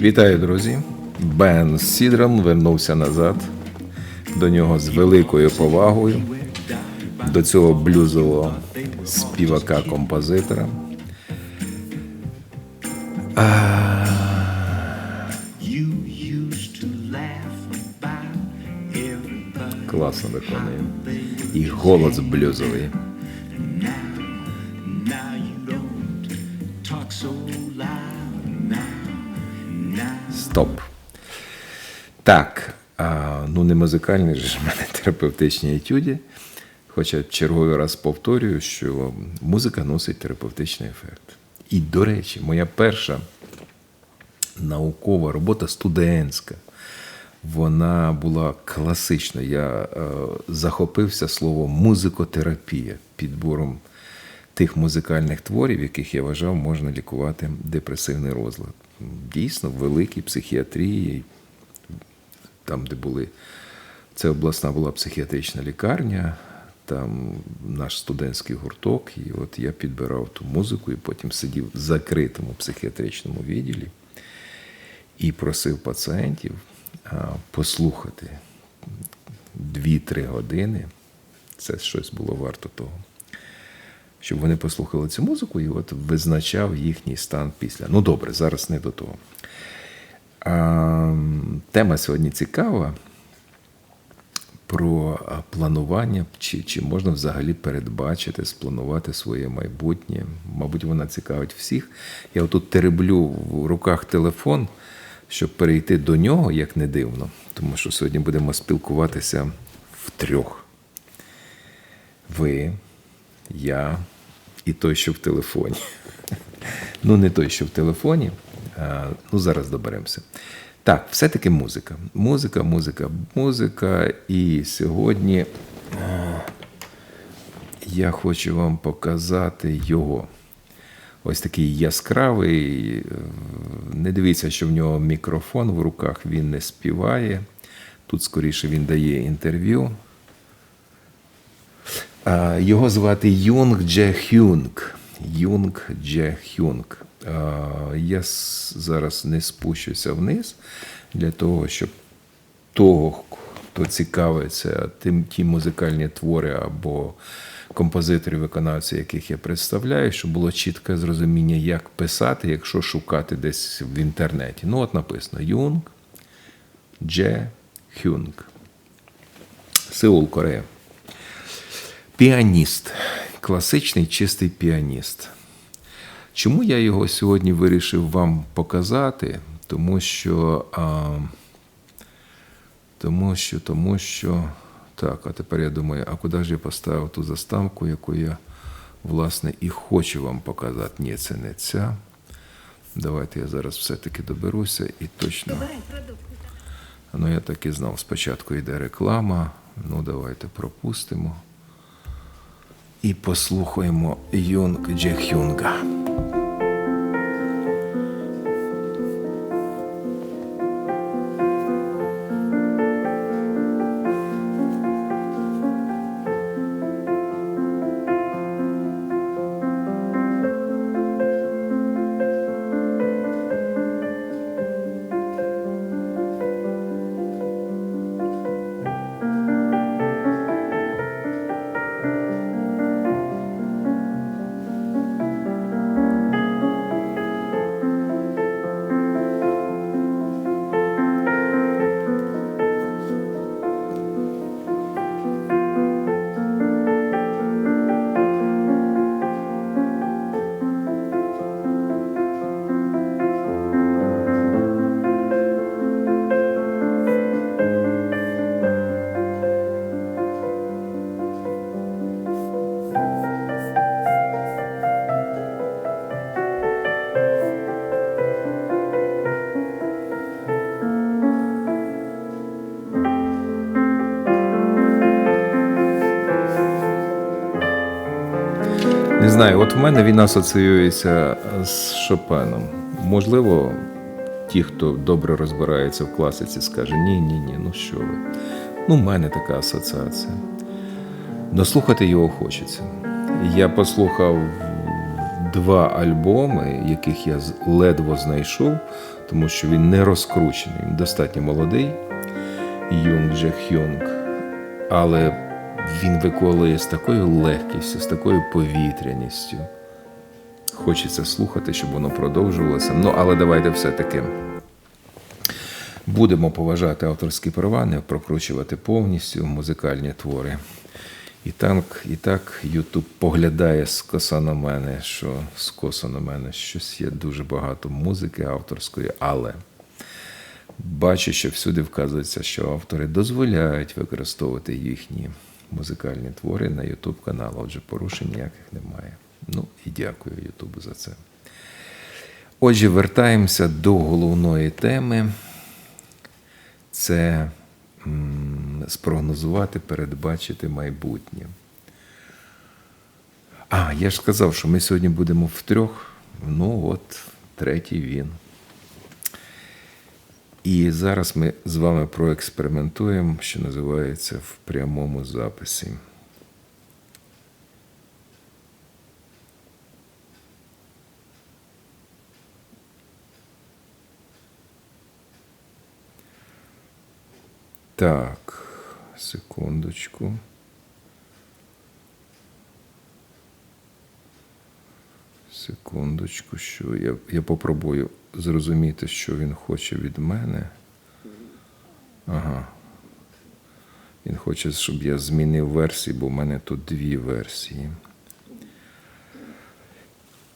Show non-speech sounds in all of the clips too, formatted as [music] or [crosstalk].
Вітаю, друзі! Бен Сідран вернувся назад. До нього з великою повагою, до цього блюзового співака-композитора. Класно виконує. І голос блюзовий. Стоп. Так. А, ну, не музикальний ж в мене [laughs] терапевтичні етюді. Хоча черговий раз повторюю, що музика носить терапевтичний ефект. І, до речі, моя перша наукова робота студентська. Вона була класична. Я е, захопився словом музикотерапія підбором тих музикальних творів, яких я вважав, можна лікувати депресивний розлад. Дійсно, в великій психіатрії, там, де були, це обласна була психіатрична лікарня, там наш студентський гурток, і от я підбирав ту музику і потім сидів в закритому психіатричному відділі і просив пацієнтів послухати 2-3 години. Це щось було варто того. Щоб вони послухали цю музику і от визначав їхній стан після. Ну добре, зараз не до того. А, тема сьогодні цікава про планування, чи, чи можна взагалі передбачити, спланувати своє майбутнє. Мабуть, вона цікавить всіх. Я отут тереблю в руках телефон, щоб перейти до нього, як не дивно, тому що сьогодні будемо спілкуватися втрьох. Ви, я і той, що в телефоні. [laughs] Ну, не той, що в телефоні. Ну, зараз доберемося. Так, все-таки музика. Музика, музика, музика. І сьогодні а, я хочу вам показати його. Ось такий яскравий. е, Не дивіться, що в нього мікрофон в руках, він не співає. Тут скоріше він дає інтерв'ю. А, Його звати Юнг Дже Хюнг. Юнг Дже Хюнг. Я зараз не спущуся вниз для того, щоб того, хто цікавиться тим, ті музикальні твори або композиторів, виконавців, яких я представляю, щоб було чітке зрозуміння, як писати, якщо шукати десь в інтернеті. Ну, от написано Юнг Дже Хюнг. Сеул, Корея. Піаніст. Класичний чистий піаніст. Чому я його сьогодні вирішив вам показати? Тому що. А, тому що, тому що. Так, а тепер я думаю, а куди ж я поставив ту заставку, яку я, власне, і хочу вам показати? Ні, це не ця. Давайте я зараз все-таки доберуся і точно. Ну, я так і знав. Спочатку йде реклама. Ну, давайте пропустимо. І послухаємо Юнг Джехюнга. От в мене він асоціюється з Шопеном. Можливо, ті, хто добре розбирається в класиці, скаже: ні, ні, ні, ну що ви. Ну, в мене така асоціація. Но слухати його хочеться. Я послухав два альбоми, яких я ледве знайшов, тому що він не розкручений, він достатньо молодий. Юнг Дже Хьонг. Але він виконує з такою легкістю, з такою повітряністю. Хочеться слухати, щоб воно продовжувалося. Ну, але давайте все-таки будемо поважати авторські права, не прокручувати повністю музикальні твори. І так, і так Ютуб поглядає скоса на мене, що скоса на мене щось є дуже багато музики авторської, але бачу, що всюди вказується, що автори дозволяють використовувати їхні музикальні твори на Ютуб канал. Отже, порушень ніяких немає. Ну і дякую Ютубу за це. Отже, вертаємося до головної теми. Це спрогнозувати, передбачити майбутнє. А, я ж сказав, що ми сьогодні будемо втрьох. Ну, от, третій він. І зараз ми з вами проекспериментуємо, що називається в прямому записі. Так, секундочку. Секундочку, що я, я попробую зрозуміти, що він хоче від мене. Ага. Він хоче, щоб я змінив версії, бо в мене тут дві версії.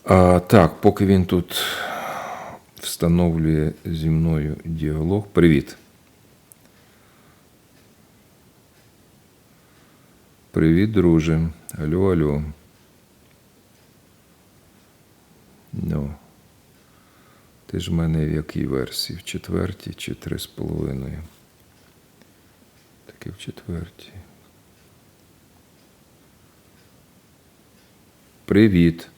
А, так, поки він тут встановлює зі мною діалог. Привіт. Привіт, друже. Алло, алло. Ну. Ти ж мене в якій версії? В четвертій чи три з половиною? Таки в четвертій. Привіт.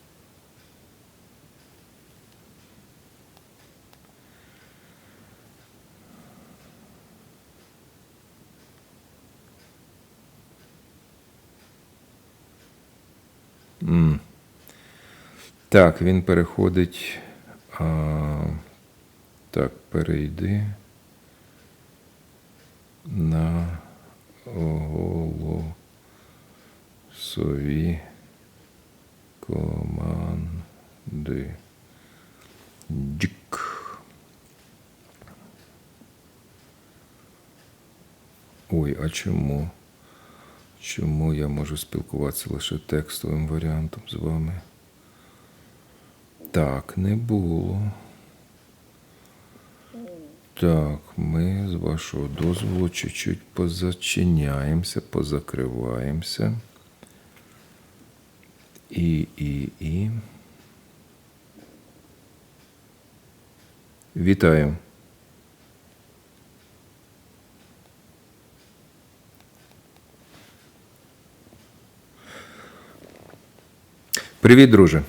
М. Так, він переходить. А, так, перейди на голосові команди. Дік. Ой, а чому? Чому я можу спілкуватися лише текстовим варіантом з вами? Так, не було. Так, ми з вашого дозволу чуть-чуть позачиняємося, позакриваємося. І, і, і. Вітаю. Привіт, друже.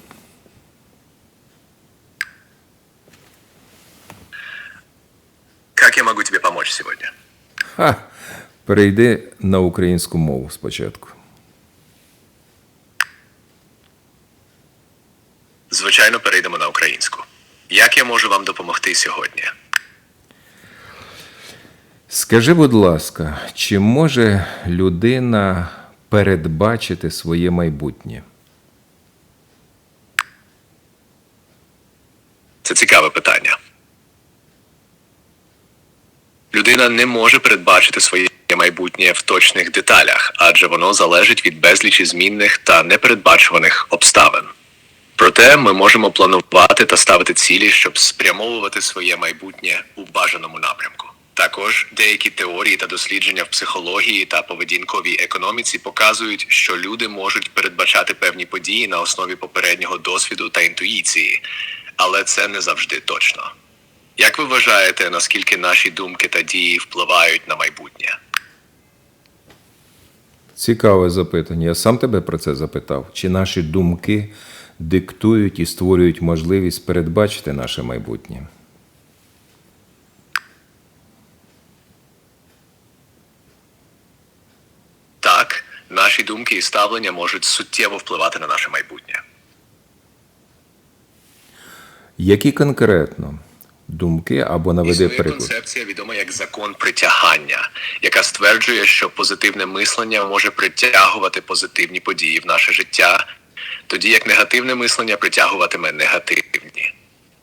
Перейди на українську мову спочатку. Звичайно, перейдемо на українську. Як я можу вам допомогти сьогодні? Скажи, будь ласка, чи може людина передбачити своє майбутнє? Це цікаве питання. Людина не може передбачити своє майбутнє в точних деталях, адже воно залежить від безлічі змінних та непередбачуваних обставин. Проте ми можемо планувати та ставити цілі, щоб спрямовувати своє майбутнє у бажаному напрямку. Також деякі теорії та дослідження в психології та поведінковій економіці показують, що люди можуть передбачати певні події на основі попереднього досвіду та інтуїції, але це не завжди точно. Як ви вважаєте, наскільки наші думки та дії впливають на майбутнє? Цікаве запитання. Я сам тебе про це запитав. Чи наші думки диктують і створюють можливість передбачити наше майбутнє? Так, наші думки і ставлення можуть суттєво впливати на наше майбутнє. Які конкретно думки або наведи Існує приклад? концепція, відома як закон притягання, яка стверджує, що позитивне мислення може притягувати позитивні події в наше життя, тоді як негативне мислення притягуватиме негативні.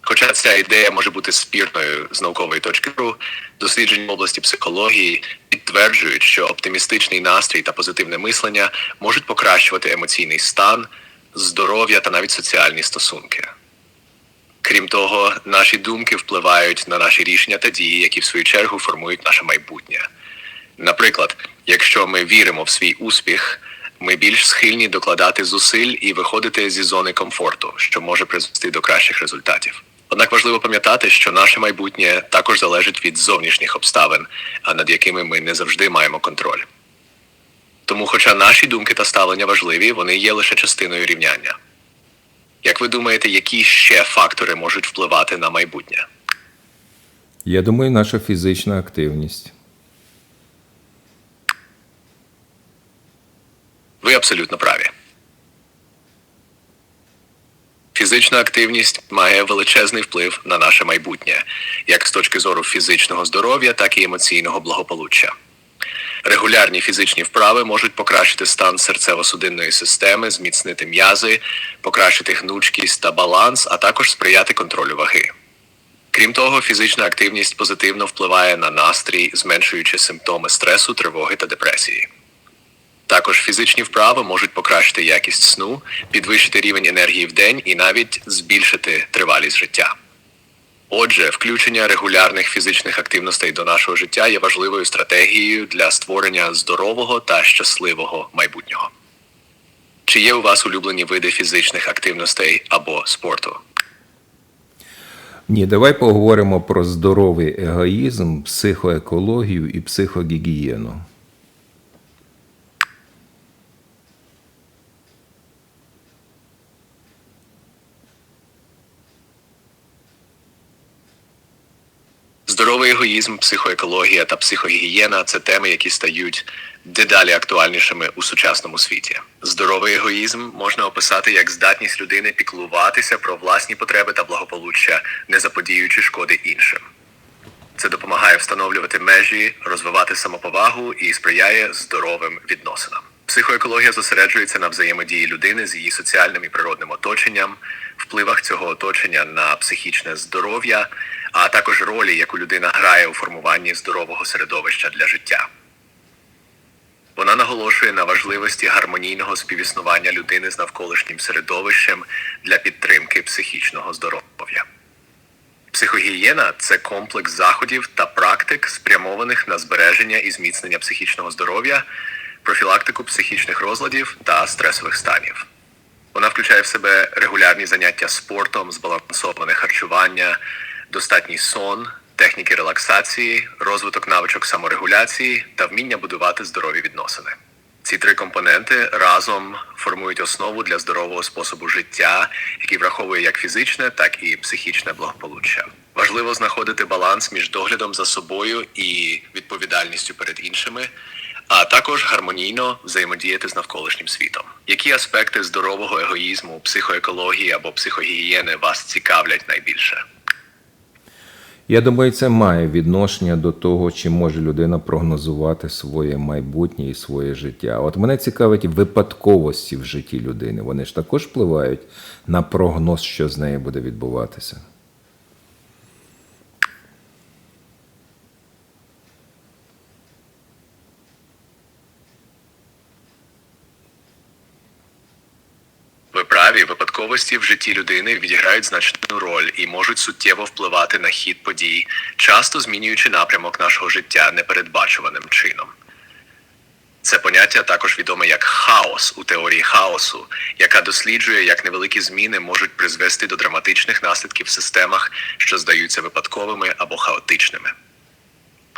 Хоча ця ідея може бути спірною з наукової точки зору, дослідження в області психології підтверджують, що оптимістичний настрій та позитивне мислення можуть покращувати емоційний стан, здоров'я та навіть соціальні стосунки. Крім того, наші думки впливають на наші рішення та дії, які в свою чергу формують наше майбутнє. Наприклад, якщо ми віримо в свій успіх, ми більш схильні докладати зусиль і виходити зі зони комфорту, що може призвести до кращих результатів. Однак важливо пам'ятати, що наше майбутнє також залежить від зовнішніх обставин, а над якими ми не завжди маємо контроль. Тому, хоча наші думки та ставлення важливі, вони є лише частиною рівняння. Як ви думаєте, які ще фактори можуть впливати на майбутнє? Я думаю, наша фізична активність. Ви абсолютно праві. Фізична активність має величезний вплив на наше майбутнє, як з точки зору фізичного здоров'я, так і емоційного благополуччя. Регулярні фізичні вправи можуть покращити стан серцево-судинної системи, зміцнити м'язи, покращити гнучкість та баланс, а також сприяти контролю ваги. Крім того, фізична активність позитивно впливає на настрій, зменшуючи симптоми стресу, тривоги та депресії. Також фізичні вправи можуть покращити якість сну, підвищити рівень енергії в день і навіть збільшити тривалість життя. Отже, включення регулярних фізичних активностей до нашого життя є важливою стратегією для створення здорового та щасливого майбутнього. Чи є у вас улюблені види фізичних активностей або спорту? Ні, давай поговоримо про здоровий егоїзм, психоекологію і психогігієну. Здоровий егоїзм, психоекологія та психогігієна це теми, які стають дедалі актуальнішими у сучасному світі. Здоровий егоїзм можна описати як здатність людини піклуватися про власні потреби та благополуччя, не заподіюючи шкоди іншим. Це допомагає встановлювати межі, розвивати самоповагу і сприяє здоровим відносинам. Психоекологія зосереджується на взаємодії людини з її соціальним і природним оточенням, впливах цього оточення на психічне здоров'я, а також ролі, яку людина грає у формуванні здорового середовища для життя. Вона наголошує на важливості гармонійного співіснування людини з навколишнім середовищем для підтримки психічного здоров'я. Психогігієна це комплекс заходів та практик, спрямованих на збереження і зміцнення психічного здоров'я, профілактику психічних розладів та стресових станів. Вона включає в себе регулярні заняття спортом, збалансоване харчування, достатній сон, техніки релаксації, розвиток навичок саморегуляції та вміння будувати здорові відносини. Ці три компоненти разом формують основу для здорового способу життя, який враховує як фізичне, так і психічне благополуччя. Важливо знаходити баланс між доглядом за собою і відповідальністю перед іншими, а також гармонійно взаємодіяти з навколишнім світом. Які аспекти здорового егоїзму, психоекології або психогігієни вас цікавлять найбільше? Я думаю, це має відношення до того, чи може людина прогнозувати своє майбутнє і своє життя. От мене цікавить випадковості в житті людини. Вони ж також впливають на прогноз, що з нею буде відбуватися. Праві, випадковості в житті людини відіграють значну роль і можуть суттєво впливати на хід подій, часто змінюючи напрямок нашого життя непередбачуваним чином. Це поняття також відоме як хаос у теорії хаосу, яка досліджує, як невеликі зміни можуть призвести до драматичних наслідків в системах, що здаються випадковими або хаотичними.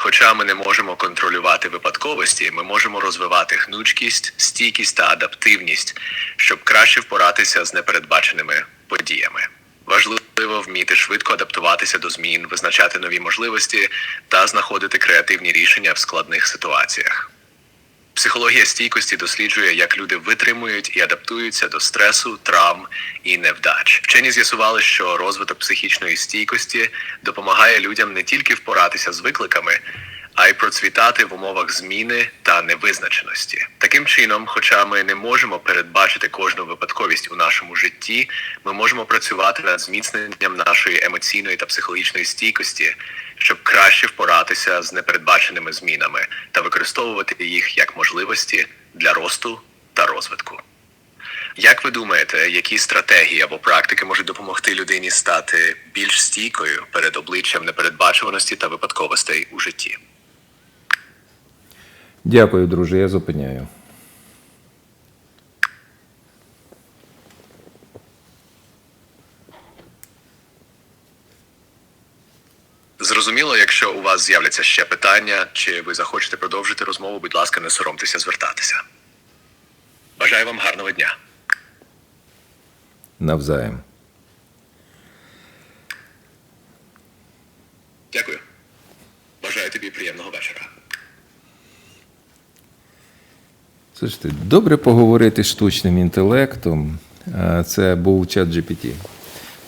Хоча ми не можемо контролювати випадковості, ми можемо розвивати гнучкість, стійкість та адаптивність, щоб краще впоратися з непередбаченими подіями. Важливо вміти швидко адаптуватися до змін, визначати нові можливості та знаходити креативні рішення в складних ситуаціях. Психологія стійкості досліджує, як люди витримують і адаптуються до стресу, травм і невдач. Вчені з'ясували, що розвиток психічної стійкості допомагає людям не тільки впоратися з викликами, а й процвітати в умовах зміни та невизначеності. Таким чином, хоча ми не можемо передбачити кожну випадковість у нашому житті, ми можемо працювати над зміцненням нашої емоційної та психологічної стійкості, щоб краще впоратися з непередбаченими змінами та використовувати їх як можливості для росту та розвитку. Як ви думаєте, які стратегії або практики можуть допомогти людині стати більш стійкою перед обличчям непередбачуваності та випадковостей у житті? Дякую, друже, я зупиняю. Зрозуміло, якщо у вас з'являться ще питання, чи ви захочете продовжити розмову, будь ласка, не соромтеся звертатися. Бажаю вам гарного дня. Навзаєм. Дякую. Бажаю тобі приємного вечора. Слушайте, добре поговорити з штучним інтелектом. Це був чат GPT.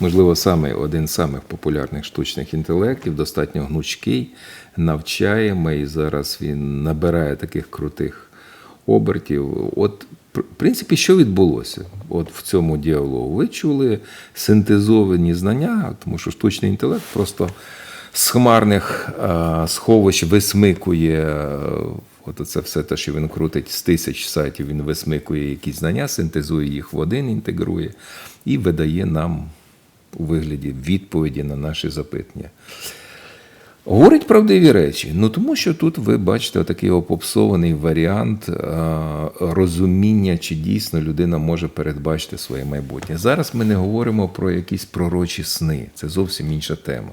Можливо, саме один з самих популярних штучних інтелектів, достатньо гнучкий, навчаємий. Зараз він набирає таких крутих обертів. От, в принципі, що відбулося от в цьому діалогу? Ви чули синтезовані знання, тому що штучний інтелект просто з хмарних а, сховищ висмикує. е, От це все те, що він крутить з тисяч сайтів, він висмикує якісь знання, синтезує їх в один, інтегрує і видає нам у вигляді відповіді на наші запитання. Говорить правдиві речі. Ну тому що тут ви бачите такий опопсований варіант а, розуміння, чи дійсно людина може передбачити своє майбутнє. Зараз ми не говоримо про якісь пророчі сни, це зовсім інша тема.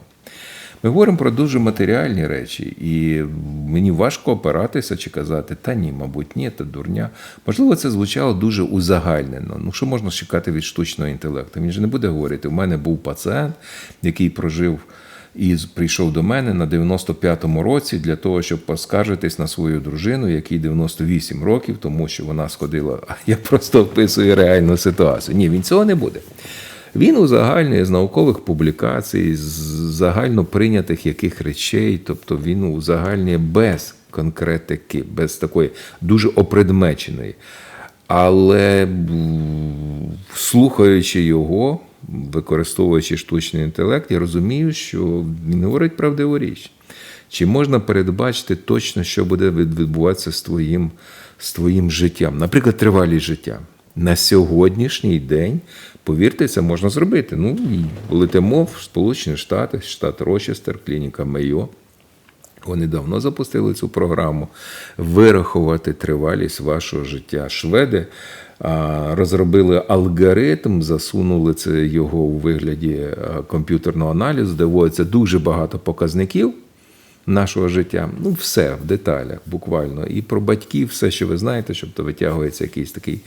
Ми говоримо про дуже матеріальні речі, і мені важко опиратися чи казати, та ні, мабуть, ні, та дурня. Можливо, це звучало дуже узагальнено. Ну, що можна чекати від штучного інтелекту? Він же не буде говорити: у мене був пацієнт, який прожив і прийшов до мене на 95-му році для того, щоб поскаржитись на свою дружину, якій 98 років, тому що вона сходила. А [laughs] я просто описую реальну ситуацію. Ні, він цього не буде. Він узагальнює з наукових публікацій, з загально прийнятих яких речей, тобто він узагальнює без конкретики, без такої дуже опредмеченої. Але слухаючи його, використовуючи штучний інтелект, я розумію, що він говорить правдиву річ. Чи можна передбачити точно, що буде відбуватися з твоїм, з твоїм життям? Наприклад, тривалість життя. На сьогоднішній день, повірте, це можна зробити. Ну, летимо в Сполучені Штати, штат Рочестер, клініка Мейо. Вони давно запустили цю програму вирахувати тривалість вашого життя. Шведи розробили алгоритм, засунули це його у вигляді комп'ютерного аналізу, де дуже багато показників нашого життя. Ну, все в деталях, буквально. І про батьків, все, що ви знаєте, щоб витягується якийсь такий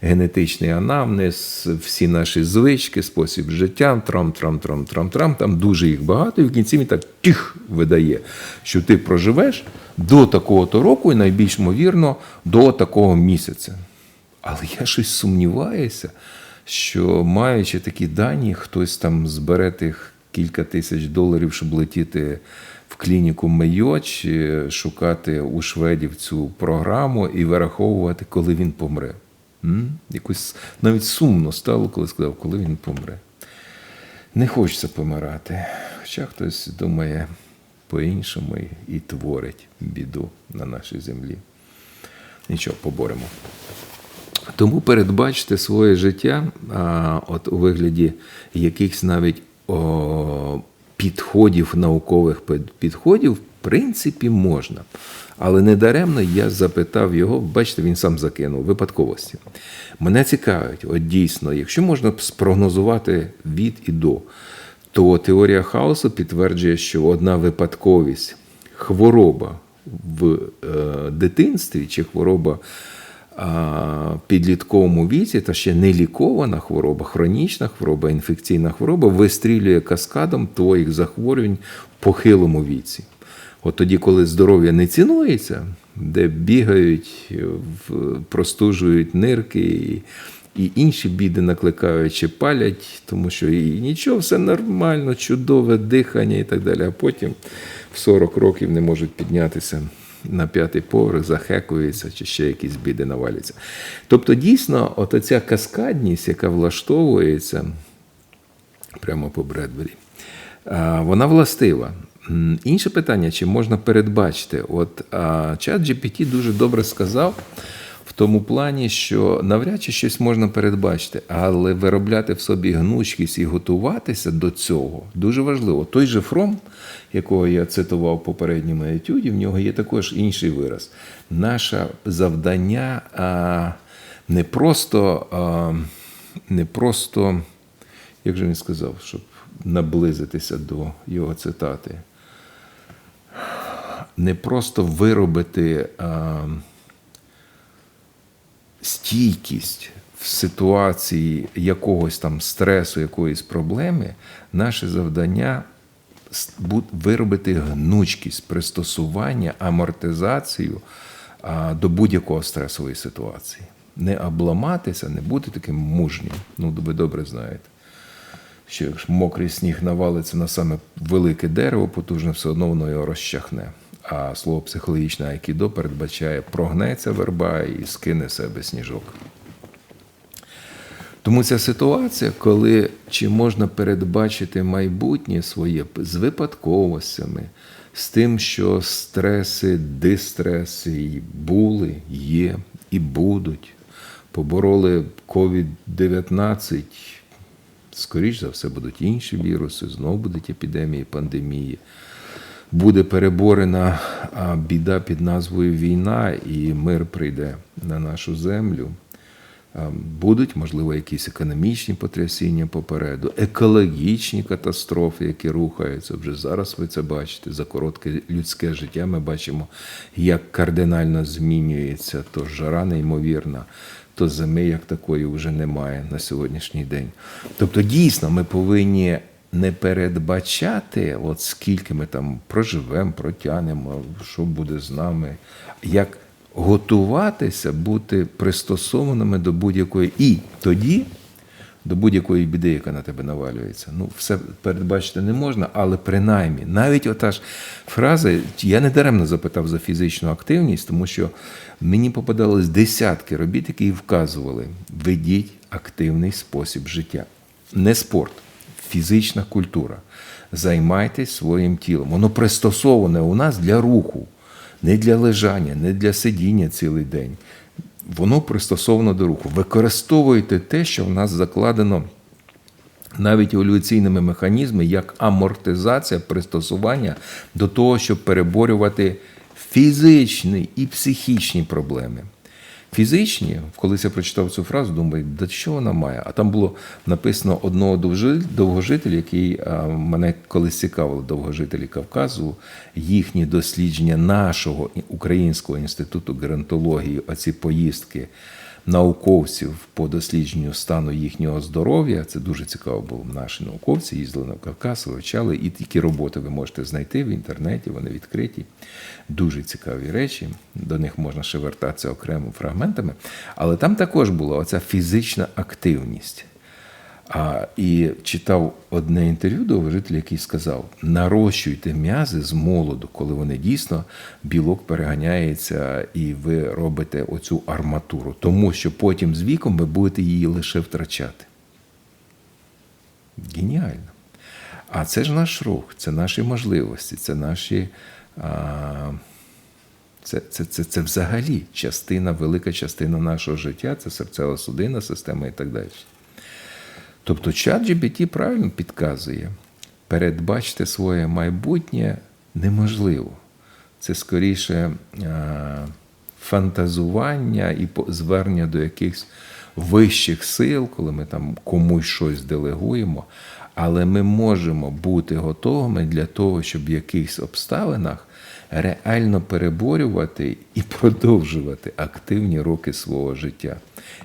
генетичний анамнез, всі наші звички, спосіб життя, трам, трам, трам, трам, трам. Там дуже їх багато, і в кінці він так тих видає, що ти проживеш до такого-то року, і найбільш ймовірно, до такого місяця. Але я щось сумніваюся, що маючи такі дані, хтось там збере тих кілька тисяч доларів, щоб летіти клініку Мейо чи шукати у шведів цю програму і вираховувати, коли він помре. М? Якось навіть сумно стало, коли сказав, коли він помре. Не хочеться помирати. Хоча хтось думає по-іншому і- творить біду на нашій землі. Нічого, поборемо. Тому передбачити своє життя а, от у вигляді якихось навіть підходів, наукових підходів, в принципі, можна. Але недаремно я запитав його, бачите, він сам закинув випадковості. Мене цікавить, от дійсно, якщо можна спрогнозувати від і до, то теорія хаосу підтверджує, що одна випадковість, хвороба в е, дитинстві чи хвороба підлітковому віці, та ще не лікована хвороба, хронічна хвороба, інфекційна хвороба вистрілює каскадом твоїх захворювань в похилому віці. От тоді, коли здоров'я не цінується, де бігають, простужують нирки і, і інші біди накликають чи палять, тому що і нічого, все нормально, чудове дихання і так далі. А потім в 40 років не можуть піднятися на п'ятий поверх, захекується, чи ще якісь біди наваляться. Тобто, дійсно, от оця каскадність, яка влаштовується прямо по Бредбері, вона властива. Інше питання, чи можна передбачити? От чат GPT дуже добре сказав в тому плані, що навряд чи щось можна передбачити, але виробляти в собі гнучкість і готуватися до цього дуже важливо. Той же Фром, якого я цитував в попередньому етюді, в нього є також інший вираз. Наше завдання а, не просто, а, не просто, як же він сказав, щоб наблизитися до його цитати не просто виробити а, стійкість в ситуації якогось там стресу, якоїсь проблеми, наше завдання виробити гнучкість, пристосування, амортизацію до будь-якої стресової ситуації. Не обламатися, не бути таким мужнім. Ну, ви добре знаєте що якщо мокрий сніг навалиться на саме велике дерево, потужне, все одно воно його розчахне. А слово психологічне айкідо передбачає прогнеться верба і скине себе сніжок. Тому ця ситуація, коли чи можна передбачити майбутнє своє з випадковостями, з тим, що стреси, дистреси були, є і будуть, побороли COVID-19, скоріш за все будуть інші віруси, знову будуть епідемії, пандемії. Буде переборена біда під назвою війна, і мир прийде на нашу землю. Будуть, можливо, якісь економічні потрясіння попереду, екологічні катастрофи, які рухаються. Вже зараз ви це бачите. За коротке людське життя ми бачимо, як кардинально змінюється то жара неймовірна, то зими як такої вже немає на сьогоднішній день. Тобто, дійсно, ми повинні не передбачати, от скільки ми там проживемо, протягнемо, що буде з нами, як готуватися, бути пристосованими до будь-якої і тоді. До будь-якої біди, яка на тебе навалюється. Ну, все передбачити не можна, але принаймні, навіть ота ж фраза, я не даремно запитав за фізичну активність, тому що мені попадались десятки робіт, які вказували: ведіть активний спосіб життя. Не спорт, фізична культура. Займайтесь своїм тілом. Воно пристосоване у нас для руху, не для лежання, не для сидіння цілий день. Воно пристосовано до руху. Використовуйте те, що в нас закладено навіть еволюційними механізмами, як амортизація, пристосування до того, щоб переборювати фізичні і психічні проблеми. Фізичні, колись я прочитав цю фразу, думаю, да що вона має? А там було написано одного довгожителя, який мене колись цікавило, довгожителі Кавказу, їхні дослідження нашого Українського інституту геронтології, оці поїздки науковців по дослідженню стану їхнього здоров'я. Це дуже цікаво було. Наші науковці їздили на Кавказ, вивчали, і такі роботи ви можете знайти в інтернеті, вони відкриті. Дуже цікаві речі. До них можна ще вертатися окремо фрагментами. Але там також була оця фізична активність. А, і читав одне інтерв'ю довгожителя, який сказав: нарощуйте м'язи з молоду, коли вони дійсно білок переганяється, і ви робите оцю арматуру, тому що потім з віком ви будете її лише втрачати. Геніально. А це ж наш рух, це наші можливості, це наші. А, це, це, це, це взагалі частина, велика частина нашого життя, це серцево-судинна система і так далі. Тобто чат GPT правильно підказує, передбачити своє майбутнє неможливо. Це скоріше фантазування і звернення до якихось вищих сил, коли ми там комусь щось делегуємо. Але ми можемо бути готовими для того, щоб в якихось обставинах реально переборювати і продовжувати активні роки свого життя.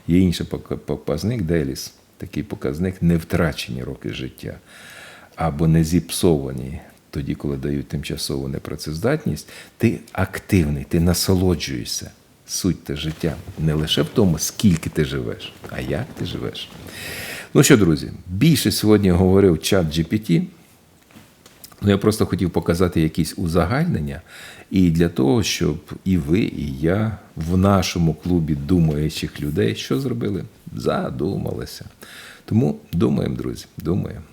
Є інший показник Деліс, такий показник не втрачені роки життя або не зіпсовані. тоді, коли дають тимчасову непрацездатність, ти активний, ти насолоджуєшся. Суть те життя не лише в тому, скільки ти живеш, а як ти живеш. Ну що, друзі, більше сьогодні говорив чат GPT. Ну, я просто хотів показати якісь узагальнення, і для того, щоб і ви, і я в нашому клубі думаючих людей що зробили? Задумалися. Тому думаємо, друзі, думаємо.